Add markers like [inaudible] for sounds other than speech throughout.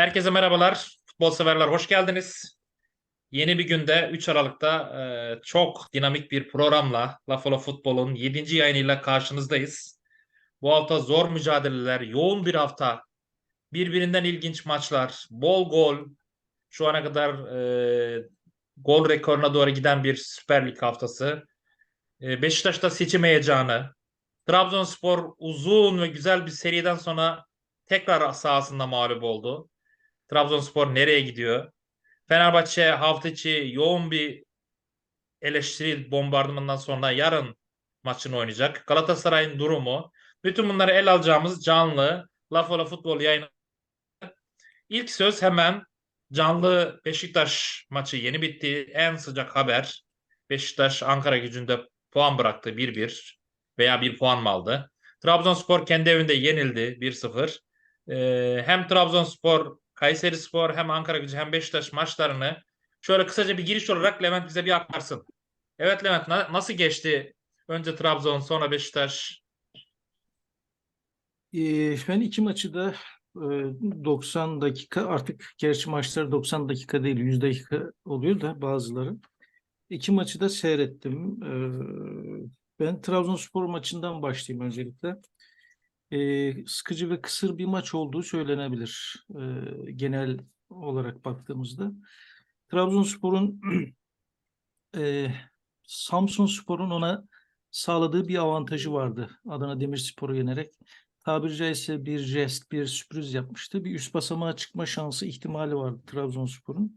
Herkese merhabalar. Futbol severler hoş geldiniz. Yeni bir günde 3 Aralık'ta e, çok dinamik bir programla Lafala Futbol'un 7. yayınıyla karşınızdayız. Bu hafta zor mücadeleler, yoğun bir hafta, birbirinden ilginç maçlar, bol gol, şu ana kadar e, gol rekoruna doğru giden bir Süper Lig haftası. E, Beşiktaş'ta seçim heyecanı, Trabzonspor uzun ve güzel bir seriden sonra tekrar sahasında mağlup oldu. Trabzonspor nereye gidiyor? Fenerbahçe hafta içi yoğun bir eleştiri bombardımanından sonra yarın maçını oynayacak. Galatasaray'ın durumu. Bütün bunları el alacağımız canlı Laf Ola Futbol yayını. İlk söz hemen canlı Beşiktaş maçı yeni bitti. En sıcak haber. Beşiktaş Ankara gücünde puan bıraktı 1-1 veya bir puan mı aldı? Trabzonspor kendi evinde yenildi 1-0. Ee, hem Trabzonspor, Kayseri Spor hem Ankara gücü hem Beşiktaş maçlarını şöyle kısaca bir giriş olarak Levent bize bir aklarsın. Evet Levent na- nasıl geçti? Önce Trabzon sonra Beşiktaş. Ee, ben iki maçı da e, 90 dakika artık gerçi maçlar 90 dakika değil 100 dakika oluyor da bazıları. İki maçı da seyrettim. Ben Trabzonspor maçından başlayayım öncelikle. Ee, sıkıcı ve kısır bir maç olduğu söylenebilir ee, genel olarak baktığımızda. Trabzonspor'un [clears throat] e, Samsunspor'un ona sağladığı bir avantajı vardı. Adana Demirspor'u yenerek tabiri caizse bir jest, bir sürpriz yapmıştı. Bir üst basamağa çıkma şansı ihtimali vardı Trabzonspor'un.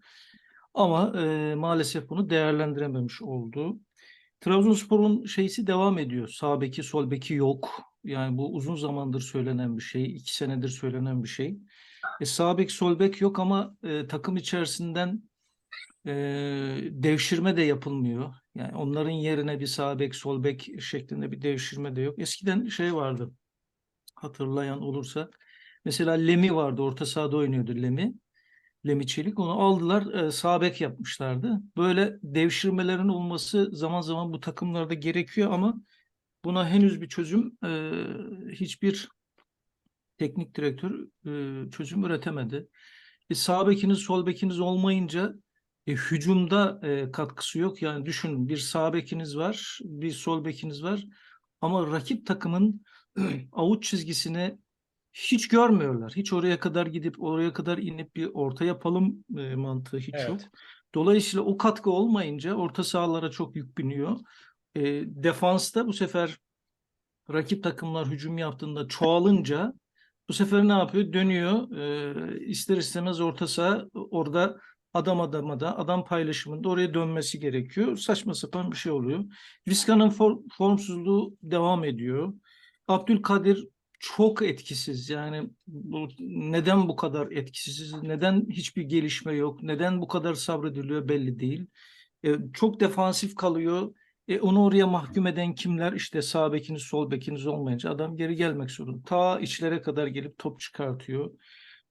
Ama e, maalesef bunu değerlendirememiş oldu. Trabzonspor'un şeysi devam ediyor. Sağ beki, sol beki yok. Yani bu uzun zamandır söylenen bir şey. iki senedir söylenen bir şey. E, sağ bek, sol bek yok ama e, takım içerisinden e, devşirme de yapılmıyor. Yani onların yerine bir sağ bek, sol bek şeklinde bir devşirme de yok. Eskiden şey vardı. Hatırlayan olursa. Mesela Lemi vardı. Orta sahada oynuyordu Lemi. Lemi Çelik. Onu aldılar. E, sağ bek yapmışlardı. Böyle devşirmelerin olması zaman zaman bu takımlarda gerekiyor ama buna henüz bir çözüm e, hiçbir teknik direktör e, çözüm üretemedi. E, sağ bekiniz, sol bekiniz olmayınca e, hücumda e, katkısı yok. Yani düşünün bir sağ bekiniz var, bir sol bekiniz var ama rakip takımın [clears throat] avuç çizgisini hiç görmüyorlar. Hiç oraya kadar gidip oraya kadar inip bir orta yapalım e, mantığı hiç Evet. yok. Dolayısıyla o katkı olmayınca orta sahalara çok yük biniyor. E, defansta bu sefer rakip takımlar hücum yaptığında çoğalınca bu sefer ne yapıyor? Dönüyor. E, ister istemez orta saha orada adam adama da adam paylaşımında oraya dönmesi gerekiyor. Saçma sapan bir şey oluyor. Vizca'nın for- formsuzluğu devam ediyor. Abdülkadir çok etkisiz. Yani bu, neden bu kadar etkisiz? Neden hiçbir gelişme yok? Neden bu kadar sabrediliyor belli değil. E, çok defansif kalıyor. E, onu oraya mahkum eden kimler? İşte sağ bekiniz, sol bekiniz olmayınca adam geri gelmek zorunda. Ta içlere kadar gelip top çıkartıyor.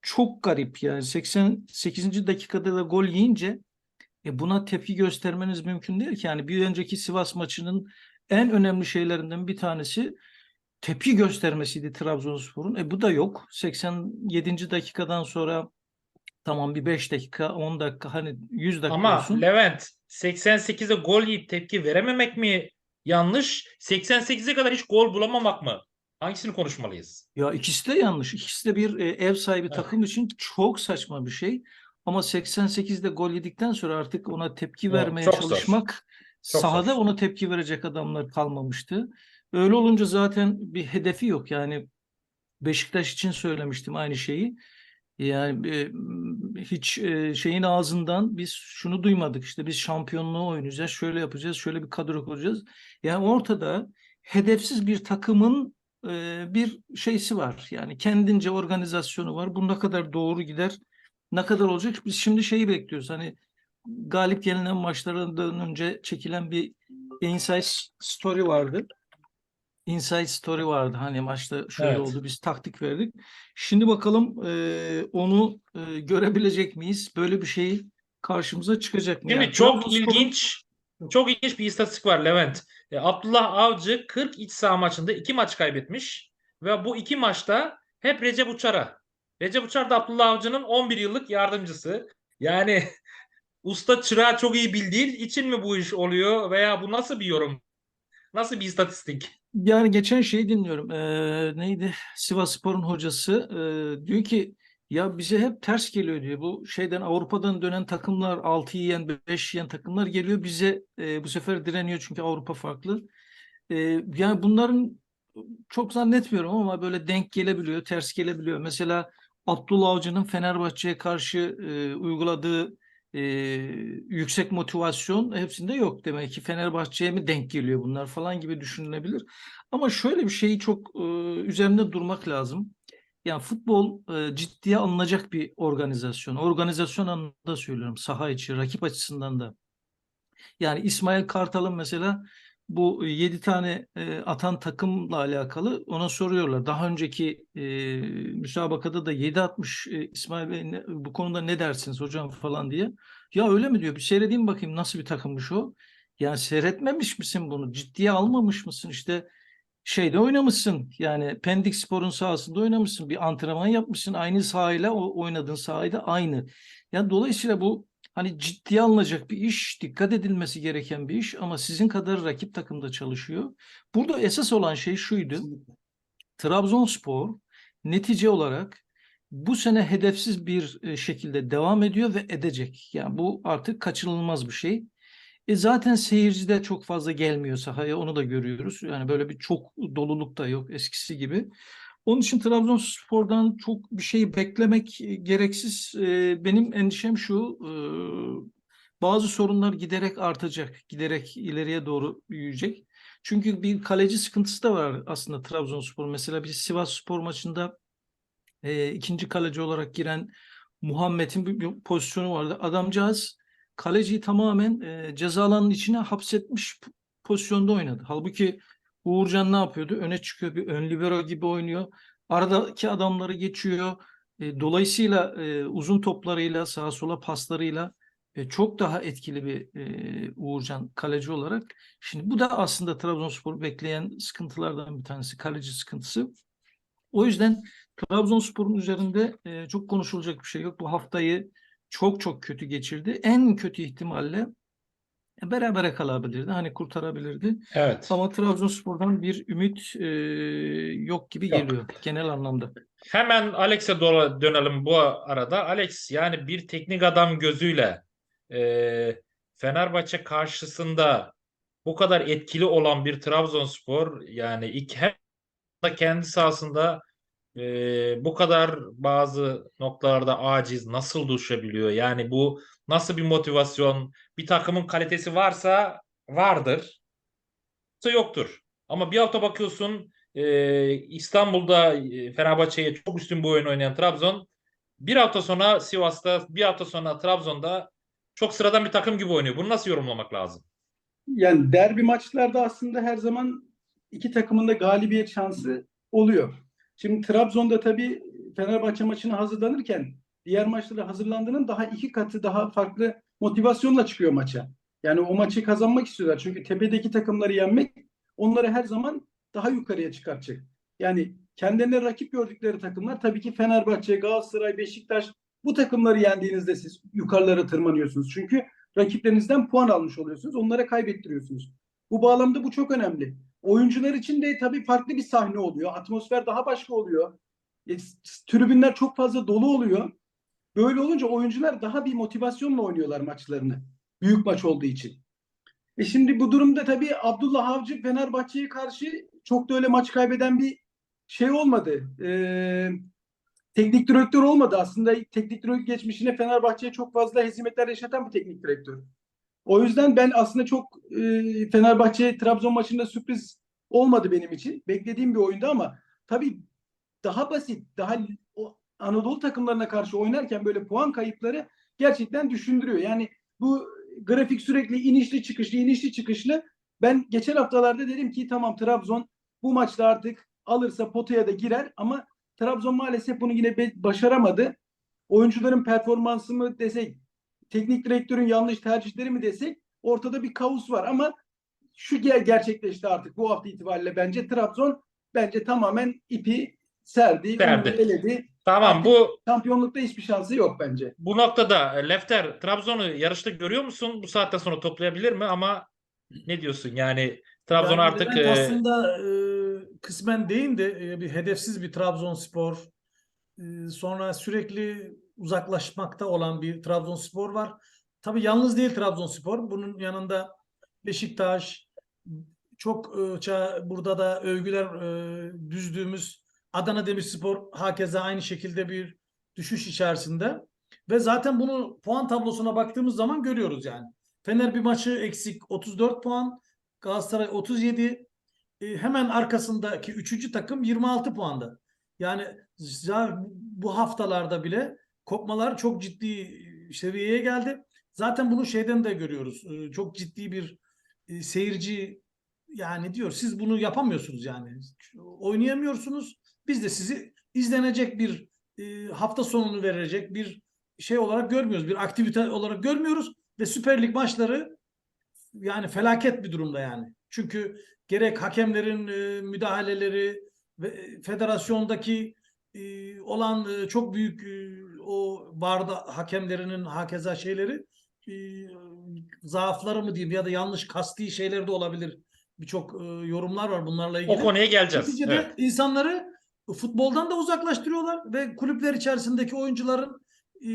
Çok garip yani 88. dakikada da gol yiyince e, buna tepki göstermeniz mümkün değil ki. Yani bir önceki Sivas maçının en önemli şeylerinden bir tanesi tepki göstermesiydi Trabzonspor'un. E bu da yok. 87. dakikadan sonra tamam bir 5 dakika, 10 dakika hani 100 dakika Ama olsun. Levent 88'e gol yiyip tepki verememek mi yanlış? 88'e kadar hiç gol bulamamak mı? Hangisini konuşmalıyız? Ya ikisi de yanlış. İkisi de bir e, ev sahibi Evet. takım için çok saçma bir şey. Ama 88'de gol yedikten sonra artık ona tepki Evet, vermeye çok zor. çalışmak Çok sahada zor. ona tepki verecek adamlar kalmamıştı. Öyle olunca zaten bir hedefi yok. Yani Beşiktaş için söylemiştim aynı şeyi. Yani e, hiç e, şeyin ağzından biz şunu duymadık işte biz şampiyonluğu oynayacağız, şöyle yapacağız, şöyle bir kadro kuracağız. Yani ortada hedefsiz bir takımın e, bir şeysi var. Yani kendince organizasyonu var. Bu ne kadar doğru gider, ne kadar olacak? Biz şimdi şeyi bekliyoruz. Hani galip gelinen maçlardan önce çekilen bir inside story vardı. Inside story vardı. Hani maçta şöyle Evet. oldu. Biz taktik verdik. Şimdi bakalım e, onu e, görebilecek miyiz? Böyle bir şey karşımıza çıkacak mı? Yani çok Trabzonspor'un- ilginç çok ilginç bir istatistik var Levent. E, Abdullah Avcı 40 iç saha maçında 2 maç kaybetmiş ve bu iki maçta hep Recep Uçar'a Recep Uçar da Abdullah Avcı'nın 11 yıllık yardımcısı. Yani [laughs] usta çırağı çok iyi bildiği için mi bu iş oluyor veya bu nasıl bir yorum? Nasıl bir istatistik? Yani geçen şeyi dinliyorum. Eee, neydi? Sivasspor'un hocası eee, diyor ki ya bize hep ters geliyor diyor. Bu şeyden Avrupa'dan dönen takımlar 6 yiyen 5 yiyen takımlar geliyor bize eee, bu sefer direniyor çünkü Avrupa farklı. Eee, yani bunların çok zannetmiyorum ama böyle denk gelebiliyor, ters gelebiliyor. Mesela Abdullah Avcı'nın Fenerbahçe'ye karşı eee, uyguladığı eee, yüksek motivasyon hepsinde yok. Demek ki Fenerbahçe'ye mi denk geliyor bunlar falan gibi düşünülebilir. Ama şöyle bir şeyi çok eee, üzerinde durmak lazım. Yani futbol eee, ciddiye alınacak bir organizasyon. Organizasyon anlamında söylüyorum. Saha içi, rakip açısından da. Yani İsmail Kartal'ın mesela bu 7 tane e, atan takımla alakalı ona soruyorlar. Daha önceki e, müsabakada da 7 atmış e, İsmail Bey ne- bu konuda ne dersiniz hocam falan diye. Ya öyle mi diyor. Bir seyredeyim bakayım nasıl bir takımmış o. Yani seyretmemiş misin bunu? Ciddiye almamış mısın? İşte şeyde oynamışsın. Yani Pendik Spor'un sahasında oynamışsın. Bir antrenman yapmışsın. Aynı sahayla o oynadığın sahayla aynı. Yani dolayısıyla bu hani ciddiye alınacak bir iş, dikkat edilmesi gereken bir iş ama sizin kadar rakip takımda çalışıyor. Burada esas olan şey şuydu. Trabzonspor netice olarak bu sene hedefsiz bir e, şekilde devam ediyor ve edecek. Yani bu artık kaçınılmaz bir şey. E zaten seyirci de çok fazla gelmiyor sahaya onu da görüyoruz. Yani böyle bir çok doluluk da yok eskisi gibi. Onun için Trabzonspor'dan çok bir şey beklemek e, gereksiz. E, Benim endişem şu, e, bazı sorunlar giderek artacak, giderek ileriye doğru büyüyecek. Çünkü bir kaleci sıkıntısı da var aslında Trabzonspor. Mesela bir Sivasspor maçında e, ikinci kaleci olarak giren Muhammed'in bir, pozisyonu vardı. Adamcağız kaleciyi tamamen ceza alanının içine hapsetmiş pozisyonda oynadı. Halbuki Uğurcan ne yapıyordu? Öne çıkıyor bir ön libero gibi oynuyor. Aradaki adamları geçiyor. E, dolayısıyla e, uzun toplarıyla sağa sola paslarıyla e, çok daha etkili bir Uğurcan kaleci olarak. Şimdi bu da aslında Trabzonspor'u bekleyen sıkıntılardan bir tanesi. Kaleci sıkıntısı. O yüzden Trabzonspor'un üzerinde çok konuşulacak bir şey yok. Bu haftayı çok çok kötü geçirdi. En kötü ihtimalle berabere kalabilirdi. Hani kurtarabilirdi. Evet. Ama Trabzonspor'dan bir ümit e, yok gibi Yok. geliyor genel anlamda. Hemen Alex'e dönelim bu arada. Alex yani bir teknik adam gözüyle e, Fenerbahçe karşısında bu kadar etkili olan bir Trabzonspor yani ilk hem de kendi sahasında e, bu kadar bazı noktalarda aciz nasıl düşebiliyor? Yani bu nasıl bir motivasyon? Bir takımın kalitesi varsa vardır. Yoksa yoktur. Ama bir hafta bakıyorsun e, İstanbul'da e, Fenerbahçe'ye çok üstün bir oyun oynayan Trabzon bir hafta sonra Sivas'ta bir hafta sonra Trabzon'da çok sıradan bir takım gibi oynuyor. Bunu nasıl yorumlamak lazım? Yani derbi maçlarda aslında her zaman iki takımın da galibiyet şansı oluyor. Şimdi Trabzon'da tabii Fenerbahçe maçına hazırlanırken diğer maçlara hazırlandığının daha iki katı daha farklı motivasyonla çıkıyor maça. Yani o maçı kazanmak istiyorlar. Çünkü tepedeki takımları yenmek onları her zaman daha yukarıya çıkartacak. Yani kendilerine rakip gördükleri takımlar tabii ki Fenerbahçe, Galatasaray, Beşiktaş bu takımları yendiğinizde siz yukarılara tırmanıyorsunuz. Çünkü rakiplerinizden puan almış oluyorsunuz. Onlara kaybettiriyorsunuz. Bu bağlamda bu çok önemli. Oyuncular için de tabii farklı bir sahne oluyor. Atmosfer daha başka oluyor. E, tribünler çok fazla dolu oluyor. Böyle olunca oyuncular daha bir motivasyonla oynuyorlar maçlarını. Büyük maç olduğu için. E şimdi bu durumda tabii Abdullah Avcı Fenerbahçe'ye karşı çok da öyle maç kaybeden bir şey olmadı. Ee, teknik direktör olmadı. Aslında teknik direktör geçmişine Fenerbahçe'ye çok fazla hezimetler yaşatan bir teknik direktör. O yüzden ben aslında çok e, Fenerbahçe Trabzon maçında sürpriz olmadı benim için. Beklediğim bir oyundu ama tabii daha basit, daha o Anadolu takımlarına karşı oynarken böyle puan kayıpları gerçekten düşündürüyor. Yani bu grafik sürekli inişli çıkışlı, inişli çıkışlı. Ben geçen haftalarda dedim ki tamam Trabzon bu maçta artık alırsa potaya da girer ama Trabzon maalesef bunu yine başaramadı. Oyuncuların performansı mı desek, teknik direktörün yanlış tercihleri mi desek ortada bir kaos var ama şu ger- gerçekleşti artık bu hafta itibariyle bence Trabzon bence tamamen ipi serdi, eledi. Tamam Artık- bu Şampiyonlukta hiçbir şansı yok bence. bu noktada e, Lefter Trabzon'u yarışta görüyor musun? Bu saatten sonra toplayabilir mi? Ama ne diyorsun? Yani Trabzon Yani artık e, aslında e, kısmen değil de e, bir hedefsiz bir Trabzonspor. E, sonra sürekli uzaklaşmakta olan bir Trabzonspor var. Tabii yalnız değil Trabzonspor. Bunun yanında Beşiktaş, çok e, burada da övgüler e, düzdüğümüz Adana Demirspor hakeza aynı şekilde bir düşüş içerisinde. Ve zaten bunu puan tablosuna baktığımız zaman görüyoruz yani. Fener bir maçı eksik 34 puan, Galatasaray 37, e, hemen arkasındaki üçüncü takım 26 puanda. Yani bu haftalarda bile kopmalar çok ciddi seviyeye geldi. Zaten bunu şeyden de görüyoruz. E, Çok ciddi bir e, seyirci yani diyor siz bunu yapamıyorsunuz yani. Oynayamıyorsunuz. Biz de sizi izlenecek bir e, hafta sonunu verecek bir şey olarak görmüyoruz. Bir aktivite olarak görmüyoruz ve Süper Lig maçları yani felaket bir durumda yani. Çünkü gerek hakemlerin e, müdahaleleri ve e, federasyondaki e, olan e, çok büyük e, o barda hakemlerinin hakeza şeyleri e, zaafları mı diyeyim ya da yanlış kasti şeyler de olabilir. Birçok e, yorumlar var bunlarla ilgili. o konuya geleceğiz. Neticede Evet. insanları futboldan da uzaklaştırıyorlar ve kulüpler içerisindeki oyuncuların e,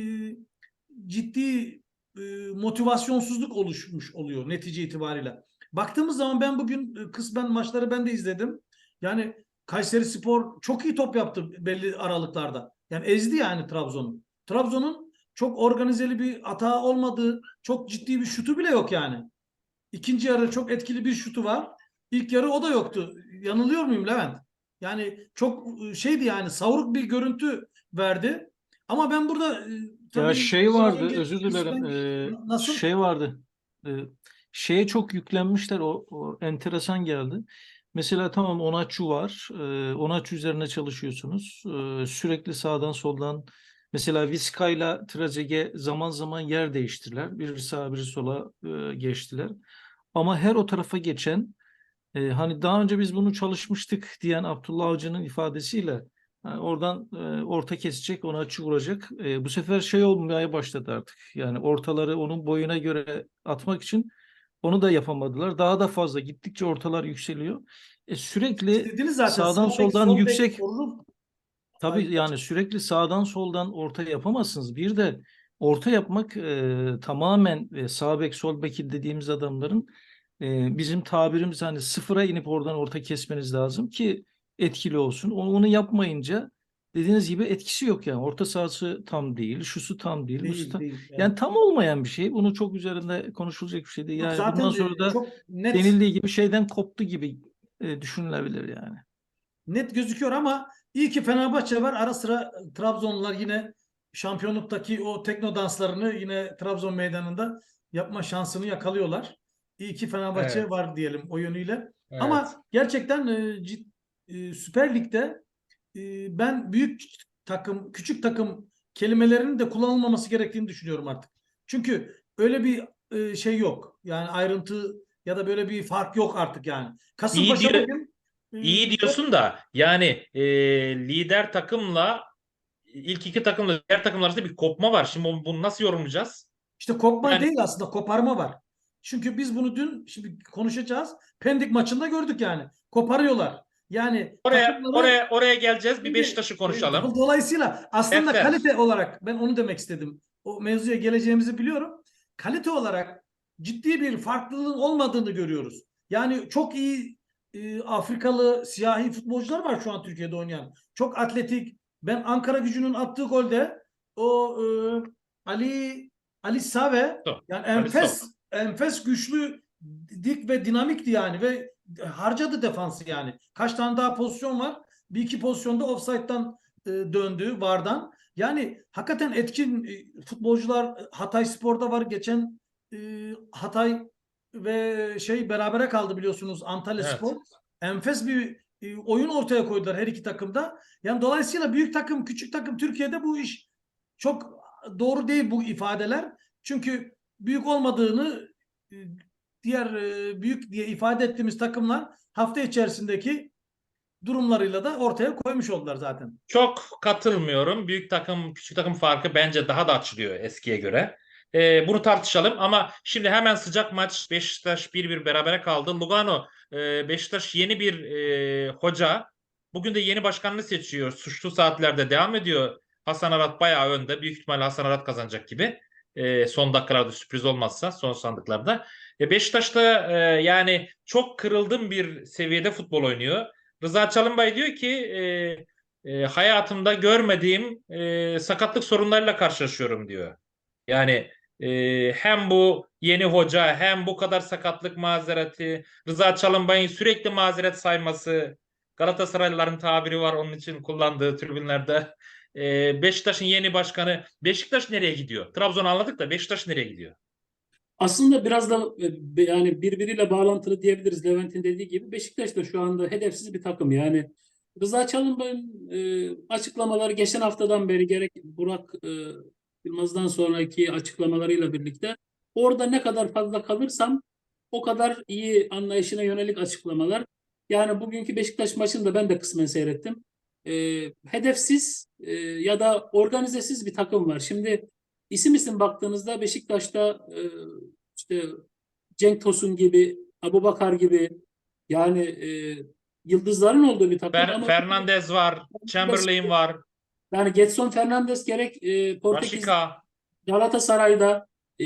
ciddi e, motivasyonsuzluk oluşmuş oluyor netice itibariyle. Baktığımız zaman ben bugün e, kısmen maçları ben de izledim. Yani Kayseri Spor çok iyi top yaptı belli aralıklarda. Yani ezdi yani Trabzon'u. Trabzon'un çok organizeli bir hata olmadığı, çok ciddi bir şutu bile yok yani. İkinci yarı çok etkili bir şutu var. İlk yarı o da yoktu. Yanılıyor muyum Levent? Yani çok e, şeydi yani savruk bir görüntü verdi. Ama ben burada e, Ya tabii şey vardı, özür dilerim. eee, nasıl? Şey vardı. eee, şeye çok yüklenmişler. O, o enteresan geldi. Mesela tamam Onaçu var. Eee Onaçu üzerine çalışıyorsunuz. Eee, sürekli sağdan soldan mesela Vizca ile zaman zaman yer değiştiler. Biri sağa biri sola eee, geçtiler. Ama her o tarafa geçen e, hani daha önce biz bunu çalışmıştık diyen Abdullah Avcı'nın ifadesiyle yani oradan e, orta kesecek, ona açı vuracak. E, bu sefer şey olmaya başladı artık. Yani ortaları onun boyuna göre atmak için onu da yapamadılar. Daha da fazla gittikçe ortalar yükseliyor. E, sürekli Dediniz zaten sağdan sağ bek, soldan sol bek yüksek korunur. Tabii Ay, yani sürekli sağdan soldan orta yapamazsınız. Bir de orta yapmak e, tamamen e, sağ bek sol beki dediğimiz adamların e, bizim tabirimiz hani sıfıra inip oradan orta kesmeniz lazım ki etkili olsun. Onu yapmayınca dediğiniz gibi etkisi yok yani. Orta sahası tam değil, şusu tam değil, busu Değil, tam- değil. Yani tam olmayan bir şey. Bunu çok üzerinde konuşulacak bir şey değil. Yani zaten bundan e, sonra da net denildiği gibi şeyden koptu gibi e, düşünülebilir yani. net gözüküyor ama iyi ki Fenerbahçe var. Ara sıra Trabzonlular yine şampiyonluktaki o tekno danslarını yine Trabzon meydanında yapma şansını yakalıyorlar. İyi ki Fenerbahçe Evet. var diyelim o yönüyle. Evet. Ama gerçekten e, cid- e, Süper Lig'de e, ben büyük takım, küçük takım kelimelerinin de kullanılmaması gerektiğini düşünüyorum artık. Çünkü öyle bir e, şey yok. Yani ayrıntı ya da böyle bir fark yok artık yani. Kasımpaşa diyor- bugün e, İyi diyorsun da yani e, lider takımla ilk iki takımla diğer takımlar arasında bir kopma var. Şimdi bunu, bunu nasıl yorumlayacağız? İşte kopma Yani- değil aslında koparma var. Çünkü biz bunu dün şimdi konuşacağız. Pendik maçında gördük yani. Koparıyorlar. Yani Oraya takımları- oraya oraya geleceğiz. Bir Beşiktaş'ı konuşalım. e, Dolayısıyla aslında Evet. kalite olarak ben onu demek istedim. O mevzuya geleceğimizi biliyorum. Kalite olarak ciddi bir farklılığın olmadığını görüyoruz. Yani çok iyi e, Afrikalı siyahi futbolcular var şu an Türkiye'de oynayan. Çok atletik. Ben Ankara Gücü'nün attığı golde o e, Ali Ali Save Doğru. yani enfes enfes güçlü dik ve dinamikti yani ve harcadı defansı yani. Kaç tane daha pozisyon var? Bir iki pozisyonda offside'dan e, döndü VAR'dan. Yani hakikaten etkin e, futbolcular e, Hatay Spor'da var. Geçen e, Hatay ve şey berabere kaldı biliyorsunuz Antalya Evet. Spor. Enfes bir e, oyun ortaya koydular her iki takımda. Yani dolayısıyla büyük takım, küçük takım Türkiye'de bu iş çok doğru değil bu ifadeler. Çünkü büyük olmadığını e, diğer e, büyük diye ifade ettiğimiz takımlar hafta içerisindeki durumlarıyla da ortaya koymuş oldular zaten. Çok katılmıyorum. Büyük takım, küçük takım farkı bence daha da açılıyor eskiye göre. Ee, bunu tartışalım ama şimdi hemen sıcak maç Beşiktaş 1-1 berabere kaldı. Lugano, e, Beşiktaş yeni bir e, hoca. Bugün de yeni başkanını seçiyor. Suçlu saatlerde devam ediyor. Hasan Arat bayağı önde. Büyük ihtimalle Hasan Arat kazanacak gibi. E, son dakikalarda sürpriz olmazsa son sandıklarda. E, Beşiktaş da e, yani çok kırıldım bir seviyede futbol oynuyor. Rıza Çalınbay diyor ki e, e, hayatımda görmediğim e, sakatlık sorunlarıyla karşılaşıyorum diyor. Yani e, hem bu yeni hoca hem bu kadar sakatlık mazereti, Rıza Çalınbay'ın sürekli mazeret sayması, Galatasaraylıların tabiri var onun için kullandığı tribünlerde. E, Beşiktaş'ın yeni başkanı, Beşiktaş nereye gidiyor? Trabzon'u anladık da Beşiktaş nereye gidiyor? Aslında biraz da e, yani birbiriyle bağlantılı diyebiliriz Levent'in dediği gibi. Beşiktaş da şu anda hedefsiz bir takım. Yani Rıza Çalınbay'ın e, açıklamaları geçen haftadan beri gerek Burak e, Yılmaz'dan sonraki açıklamalarıyla birlikte orada ne kadar fazla kalırsam o kadar iyi anlayışına yönelik açıklamalar. Yani bugünkü Beşiktaş maçını da ben de kısmen seyrettim. E, hedefsiz e, ya da organizesiz bir takım var. Şimdi isim isim baktığınızda Beşiktaş'ta e, işte Cenk Tosun gibi, Abubakar gibi yani e, yıldızların olduğu bir takım Fer- ama Fernandez var, Chamberlain var, yani Getson Fernandes gerek e, Portekiz Rashica. Galatasaray'da e,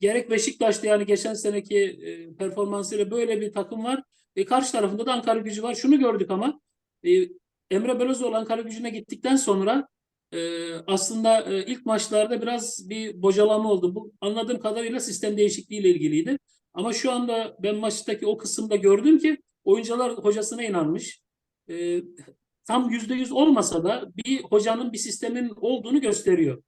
gerek Beşiktaş'ta yani geçen seneki e, performansıyla böyle bir takım var. E, karşı tarafında da Ankara gücü var. Şunu gördük ama e, Emre Belözoğlu Ankara gücüne gittikten sonra e, aslında e, ilk maçlarda biraz bir bocalama oldu. Bu anladığım kadarıyla sistem değişikliğiyle ilgiliydi. Ama şu anda ben maçtaki o kısımda gördüm ki oyuncular hocasına inanmış. E, tam yüzde yüz olmasa da bir hocanın bir sistemin olduğunu gösteriyor.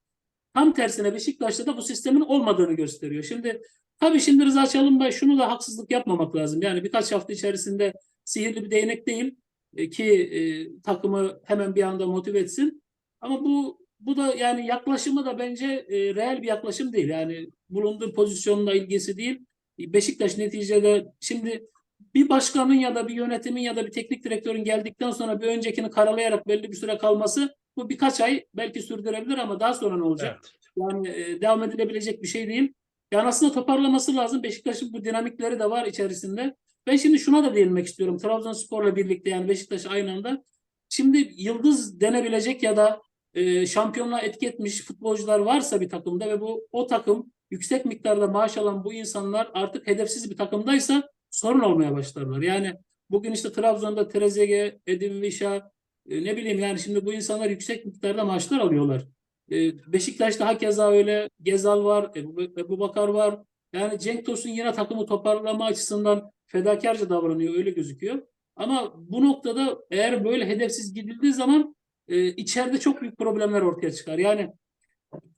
Tam tersine Beşiktaş'ta da bu sistemin olmadığını gösteriyor. Şimdi tabii şimdi Rıza Çalınbay şunu da haksızlık yapmamak lazım. Yani birkaç hafta içerisinde sihirli bir değnek değil ki e, takımı hemen bir anda motive etsin. Ama bu bu da yani yaklaşımı da bence e, reel bir yaklaşım değil. Yani bulunduğu pozisyonla ilgisi değil. Beşiktaş neticede şimdi bir başkanın ya da bir yönetimin ya da bir teknik direktörün geldikten sonra bir öncekini karalayarak belli bir süre kalması bu birkaç ay belki sürdürebilir ama daha sonra ne olacak? Evet. Yani e, devam edilebilecek bir şey değil. Yani aslında toparlaması lazım. Beşiktaş'ın bu dinamikleri de var içerisinde. Ben şimdi şuna da değinmek istiyorum. Trabzonspor'la birlikte yani Beşiktaş aynı anda. Şimdi yıldız denebilecek ya da e, şampiyonluğa etki etmiş futbolcular varsa bir takımda ve bu o takım yüksek miktarda maaş alan bu insanlar artık hedefsiz bir takımdaysa sorun olmaya başlarlar. Yani bugün işte Trabzon'da Trezeguet, Edin Visca e, ne bileyim yani şimdi bu insanlar yüksek miktarda maaşlar alıyorlar. E, Beşiktaş'ta hakeza öyle Gezal var, Ebu, Ebu Bakar var. Yani Cenk Tosun yine takımı toparlama açısından fedakarca davranıyor öyle gözüküyor. Ama bu noktada eğer böyle hedefsiz gidildiği zaman e, içeride çok büyük problemler ortaya çıkar. Yani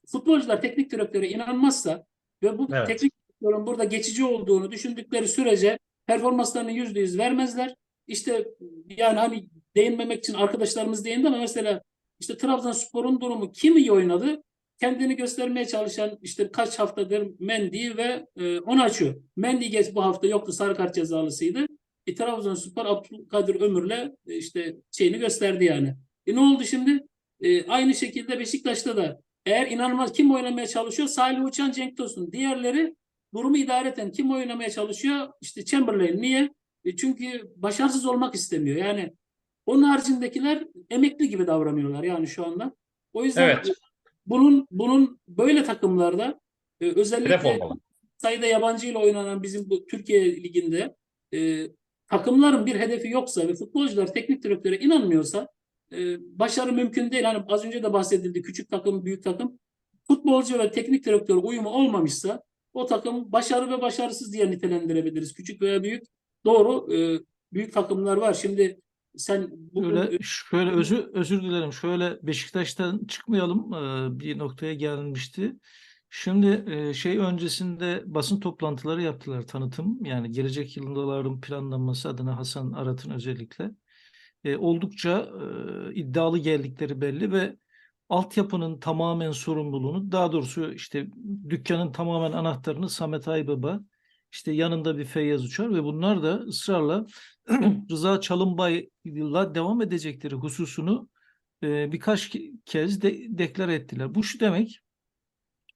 futbolcular teknik direktöre inanmazsa ve bu Evet. teknik direktörün burada geçici olduğunu düşündükleri sürece performanslarını yüzde yüz vermezler. İşte yani hani değinmemek için arkadaşlarımız değindi ama mesela işte Trabzonspor'un durumu kim iyi oynadı? Kendini göstermeye çalışan işte kaç haftadır Mendy ve e, onu açıyor. Mendy geç bu hafta yoktu sarı kart cezalısıydı. E, Trabzonspor Abdülkadir Ömür'le e, işte şeyini gösterdi yani. E, ne oldu şimdi? E, aynı şekilde Beşiktaş'ta da eğer inanılmaz kim oynamaya çalışıyor? Salih Uçan, Cenk Tosun. Diğerleri durumu idare eden kim oynamaya çalışıyor? İşte Chamberlain. Niye? E, çünkü başarısız olmak istemiyor. Yani onun haricindekiler emekli gibi davranıyorlar yani şu anda. O yüzden Evet. Bunun bunun böyle takımlarda e, özellikle sayıda yabancı ile oynanan bizim bu Türkiye liginde e, takımların bir hedefi yoksa ve futbolcular teknik direktöre inanmıyorsa e, başarı mümkün değil. Hani az önce de bahsedildi küçük takım, büyük takım. Futbolcu ve teknik direktör uyumu olmamışsa o takım başarı ve başarısız diye nitelendirebiliriz. Küçük veya büyük. Doğru. e, büyük takımlar var. Şimdi sen bugün Şöyle, şöyle özür, özür dilerim. Şöyle Beşiktaş'tan çıkmayalım. Ee, Bir noktaya gelmişti. Şimdi e, şey öncesinde basın toplantıları yaptılar tanıtım. Yani gelecek yılların planlanması adına Hasan Arat'ın özellikle. E, Oldukça e, iddialı geldikleri belli ve altyapının tamamen sorumluluğunu daha doğrusu işte dükkanın tamamen anahtarını Samet Aybaba işte yanında bir Feyyaz Uçar ve bunlar da ısrarla [clears throat] Rıza Çalınbay'la devam edecekleri hususunu e, birkaç ke- kez de, deklar ettiler. Bu şu demek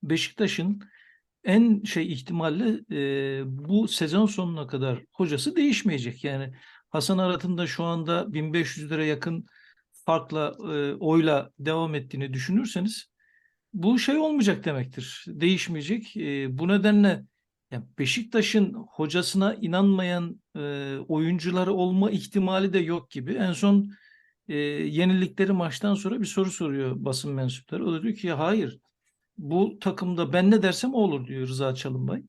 Beşiktaş'ın en şey ihtimalle e, bu sezon sonuna kadar hocası değişmeyecek. Yani Hasan Arat'ın da şu anda 1500 lira yakın farkla e, oyla devam ettiğini düşünürseniz bu şey olmayacak demektir. Değişmeyecek. E, bu nedenle yani Beşiktaş'ın hocasına inanmayan e, oyuncuları olma ihtimali de yok gibi. En son e, yenildikleri maçtan sonra bir soru soruyor basın mensupları. O da diyor ki hayır bu takımda ben ne dersem o olur diyor Rıza Çalınbay.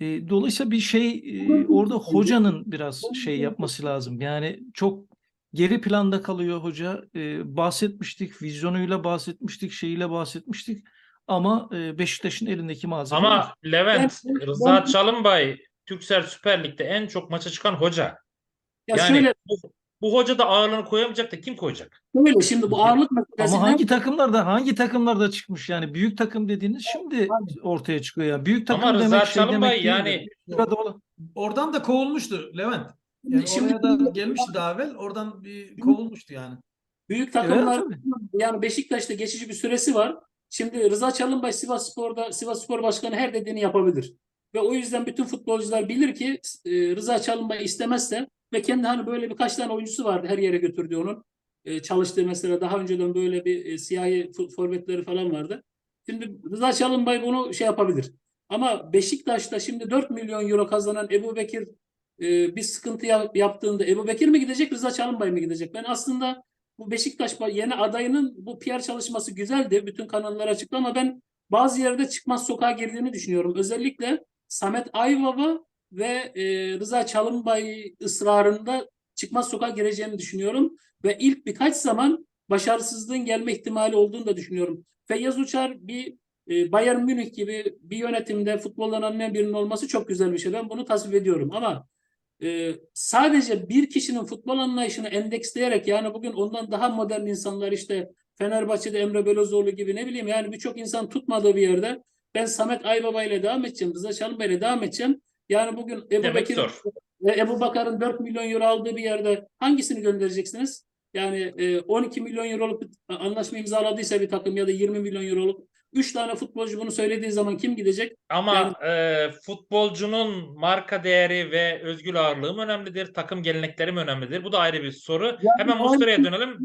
E, dolayısıyla bir şey e, orada hocanın biraz şey yapması lazım. Yani çok geri planda kalıyor hoca. E, bahsetmiştik, vizyonuyla bahsetmiştik, şeyiyle bahsetmiştik. Ama e, Beşiktaş'ın elindeki malzeme var. Ama Levent, Ben- Rıza ben- Çalınbay Türksel Süper Lig'de en çok maça çıkan hoca. Ya Yani şöyle, bu, bu hoca da ağırlığını koyamayacak da kim koyacak? şöyle şimdi bu ağırlık meselesinden Ama hangi takımlarda hangi takımlarda çıkmış yani büyük takım dediğiniz şimdi ortaya çıkıyor yani büyük takım Ama Rıza demek şey Çalınbay demek yani olan- Oradan da kovulmuştu Levent. Yani Şimdi- oraya da gelmişti daha evvel. Oradan bir kovulmuştu yani. büyük Evet, takımlar tabii. yani Beşiktaş'ta geçici bir süresi var. Şimdi Rıza Çalınbay Sivas Spor'da Sivas Spor Başkanı her dediğini yapabilir. Ve o yüzden bütün futbolcular bilir ki e, Rıza Çalınbay istemezse ve kendi hani böyle birkaç tane oyuncusu vardı her yere götürdüğü onun. E, çalıştığı mesela daha önceden böyle bir e, siyahi forvetleri falan vardı. Şimdi Rıza Çalınbay bunu şey yapabilir. Ama Beşiktaş'ta şimdi 4 milyon euro kazanan Ebu Bekir e, bir sıkıntı yap- yaptığında Ebu Bekir mi gidecek Rıza Çalınbay mı gidecek? Ben aslında bu Beşiktaş yeni adayının bu PR çalışması güzeldi. Bütün kanallara açıktı ama ben bazı yerde çıkmaz sokağa girdiğini düşünüyorum. Özellikle Samet Aybaba ve e, Rıza Çalınbay ısrarında çıkmaz sokağa gireceğini düşünüyorum. Ve ilk birkaç zaman başarısızlığın gelme ihtimali olduğunu da düşünüyorum. Feyyaz Uçar bir e, Bayern Münih gibi bir yönetimde futboldan anlayan birinin olması çok güzel bir şey. Ben bunu tasvip ediyorum ama e, sadece bir kişinin futbol anlayışını endeksleyerek yani bugün ondan daha modern insanlar işte Fenerbahçe'de Emre Belözoğlu gibi ne bileyim yani birçok insan tutmadığı bir yerde ben Samet Aybaba ile devam edeceğim, Rıza Çalınbay ile devam edeceğim. Yani bugün Ebu Demek Bekir zor. ve Ebu Bakar'ın 4 milyon euro aldığı bir yerde hangisini göndereceksiniz? Yani e, 12 milyon euroluk anlaşma imzaladıysa bir takım ya da 20 milyon euroluk 3 tane futbolcu bunu söylediği zaman kim gidecek? Ama e, futbolcunun marka değeri ve özgür ağırlığı mı önemlidir? Takım gelenekleri mi önemlidir? Bu da ayrı bir soru. Hemen o- Muslera'ya dönelim.